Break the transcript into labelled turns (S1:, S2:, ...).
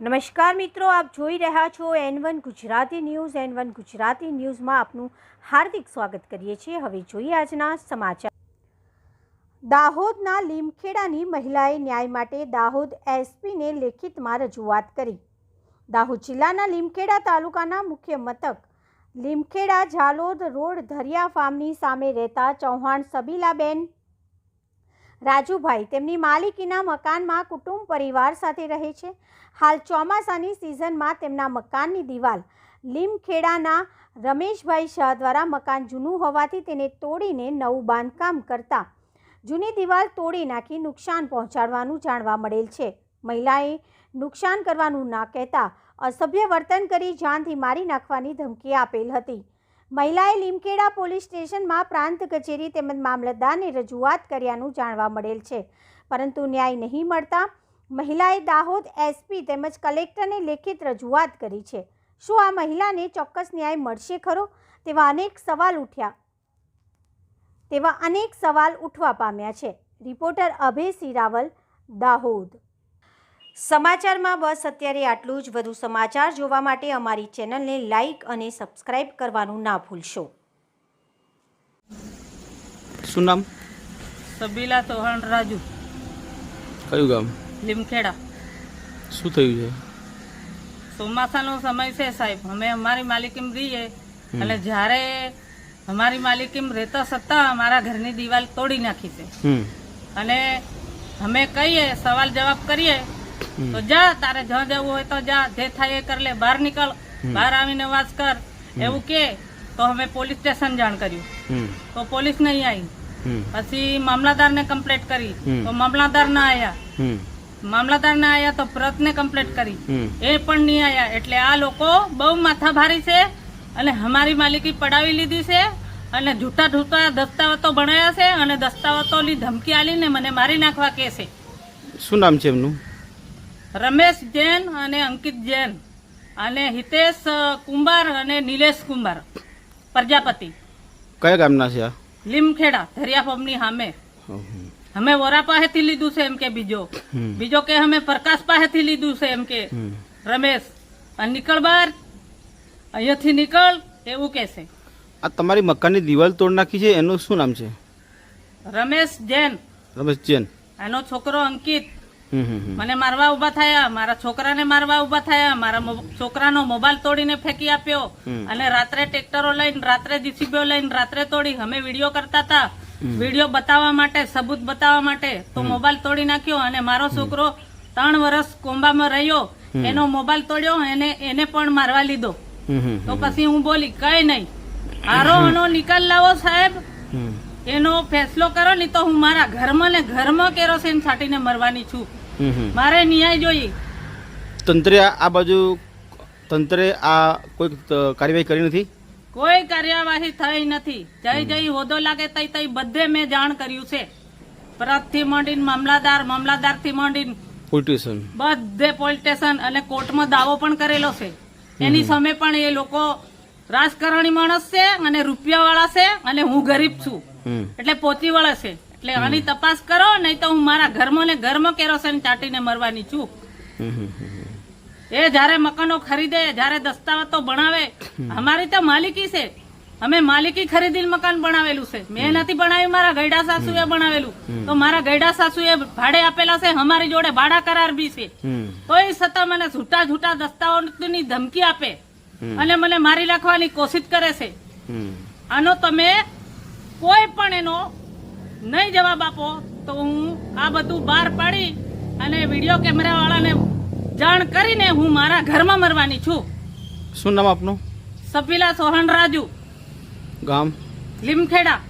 S1: નમસ્કાર મિત્રો, આપ જોઈ રહ્યા છો N one Gujarati news. N one Gujarati ન્યૂઝમાં આપનું હાર્દિક સ્વાગત કરીએ છીએ. હવે જોઈએ આજના સમાચાર. દાહોદના લીમખેડાની મહિલાએ ન્યાય માટે દાહોદ એસપીને લેખિતમાં રજૂઆત કરી. દાહોદ જિલ્લાના લીમખેડા તાલુકાના મુખ્ય મથક લીમખેડા ઝાલોદ રોડ ધરિયા ફાર્મની સામે રહેતા ચૌહાણ સબીલાબેન રાજુભાઈ તેમની માલિકીના મકાનમાં કુટુંબ પરિવાર સાથે રહે છે. હાલ ચોમાસાની સિઝનમાં તેમના મકાનની દિવાલ લીમખેડાના રમેશભાઈ શાહ દ્વારા મકાન જૂનું હોવાથી તેને તોડીને નવું બાંધકામ કરતા જૂની દિવાલ તોડી નાખી નુકસાન પહોંચાડવાનું જાણવા મળેલ છે. મહિલાએ નુકસાન કરવાનું ના કહેતા અસભ્ય વર્તન કરી જાનથી મારી નાખવાની ધમકી આપેલ હતી. મહિલાએ લીમકેડા પોલીસ સ્ટેશનમાં પ્રાંત કચેરી તેમજ મામલતદારને રજૂઆત કર્યાનું જાણવા મળેલ છે. પરંતુ ન્યાય નહીં મળતા મહિલાએ દાહોદ એસપી તેમજ કલેક્ટરને લેખિત રજૂઆત કરી છે. શું આ મહિલાને ચોક્કસ ન્યાય મળશે ખરો? તેવા અનેક સવાલ ઉઠ્યા. તેવા અનેક સવાલ ઉઠવા પામ્યા છે. રિપોર્ટર અભય સિરાવલ, દાહોદ. સમાચારમાં બસ અત્યારે આટલું જ. વધુ સમાચાર જોવા માટે અમારી ચેનલને લાઈક અને સબસ્ક્રાઇબ કરવાનું ના ભૂલશો.
S2: શું નામ?
S3: સબીલા ચૌહાણ રાજુ.
S2: કયું ગામ?
S3: લીમખેડા.
S2: શું થયું છે?
S3: ચોમાસાનો સમય છે સાહેબ. અમે અમારી માલિકીમાં રહીએ. અને જ્યારે અમારી માલિકીમાં રહેતા સત્તા અમારા ઘરની દિવાલ તોડી નાખી છે. અને અમે કહીએ સવાલ જવાબ કરીએ તો જા તારે જ્યાં જવું હોય તો જા. જે થાય એ કર લે. બહાર નીકળ. બહાર આવીને વાસ કર. એવું કે તો અમે પોલીસ સ્ટેશન જાણ કર્યું. તો પોલીસ નહીં આવી પછી મામલાદારને કમ્પ્લેટ કરી. તો મામલાદાર ના આવ્યા મામલાદાર ના આવ્યા તો પ્રતને કમ્પ્લેટ કરી. એ પણ નહીં આવ્યા એટલે આ લોકો બહુ માથાભારી છે અને અમારી માલિકી પડાવી લીધી છે અને જૂઠા જૂઠા દસ્તાવેજો બનાવ્યા છે અને દસ્તાવેજોની ધમકી આલીને મને મારી નાખવા કે છે.
S2: શું નામ છે એમનું?
S3: રમેશ જૈન અને અંકિત જૈન અને હિતેશ કુંભાર અને નિલેશ કુંભાર પ્રજાપતિ.
S2: કયા ગામના છે આ?
S3: લીમખેડા ધરિયા પંપની સામે. અમે વોરા પાસેથી લીધું છે એમ કે બીજો. બીજો કે અમે પ્રકાશ પાસેથી લીધું છે એમ કે રમેશ. અને નીકળ બહાર. અહીંયાથી નીકળ એવું કે છે.
S2: આ તમારી મકાનની દિવાલ તોડ નાખી છે એનું શું નામ છે?
S3: રમેશ જૈન.
S2: રમેશ જૈન.
S3: આનો છોકરો અંકિત. મને મારવા ઊભા થયા મારા છોકરાને મારવા ઊભા થયા મારા છોકરાનો મોબાઈલ તોડીને ફેંકી આપ્યો. અને રાત્રે ટ્રેક્ટરો લઈને રાત્રે જીસીબીઓ લઈને રાત્રે તોડી અમે વીડિયો કરતા હતા. વીડિયો બતાવવા માટે સબૂત બતાવવા માટે તો મોબાઈલ તોડી નાખ્યો અને મારો છોકરો ત્રણ વર્ષ કોંબામાં રહ્યો. એનો મોબાઈલ તોડ્યો એને એને પણ મારવા લીધો. તો પછી હું બોલી કઈ નહીં. આરો એનો નિકાલ લાવો સાહેબ. એનો ફેસલો કરો નહીં તો હું મારા ઘરમાં ને ઘરમાં કેરોસીન છાટીને મરવાની છું. મારે ન્યાય જોઈએ.
S2: તંત્રે આ બાજુ તંત્રે આ કોઈ કાર્યવાહી કરી નથી?
S3: કોઈ કાર્યવાહી થઈ નથી. જય જય હોદો લાગે તઈ તઈ બધે મેં જાણ કર્યું છે. પ્રતથી માંડીને મામલાદાર મામલાદારથી માંડીને
S2: પોલીસ
S3: બધે પોલીસ સ્ટેશન અને કોર્ટમાં દાવો પણ કરેલો છે. એની સામે પણ એ લોકો રાજકારણી માણસ છે અને રૂપિયાવાળા છે અને હું ગરીબ છું. એટલે પોચી વળે છે. એટલે આની તપાસ કરો નહીં તો હું મારા ઘરમાં ને ઘરમાં કેરોસીન ચાટીને મરવાની છું. એ જયારે મકાનો ખરીદે જયારે દસ્તાવેજો બનાવે અમારી તો માલિકી છે. અમે માલિકી ખરીદી મકાન બનાવેલું છે. મેં નથી બનાવ્યું મારા ગયડા સાસુએ બનાવેલું. તો મારા ગયડા સાસુએ ભાડે આપેલા છે અમારી જોડે ભાડા કરાર બી છે.
S2: તો
S3: તોય છતાં મને છૂટા છૂટા દસ્તાવેજની ધમકી આપે અને મને મારી રાખવાની કોશિશ કરે છે. આનો તમે કોઈ પણ એનો નહીં જવાબ આપો તો હું આ બધું બહાર પાડી અને વીડિયો કેમેરા વાળાને જાણ કરીને હું મારા ઘરમાં મરવાની છું.
S2: શું નામ આપનું?
S3: સફીલા સોહન રાજુ.
S2: ગામ?
S3: લીમખેડા.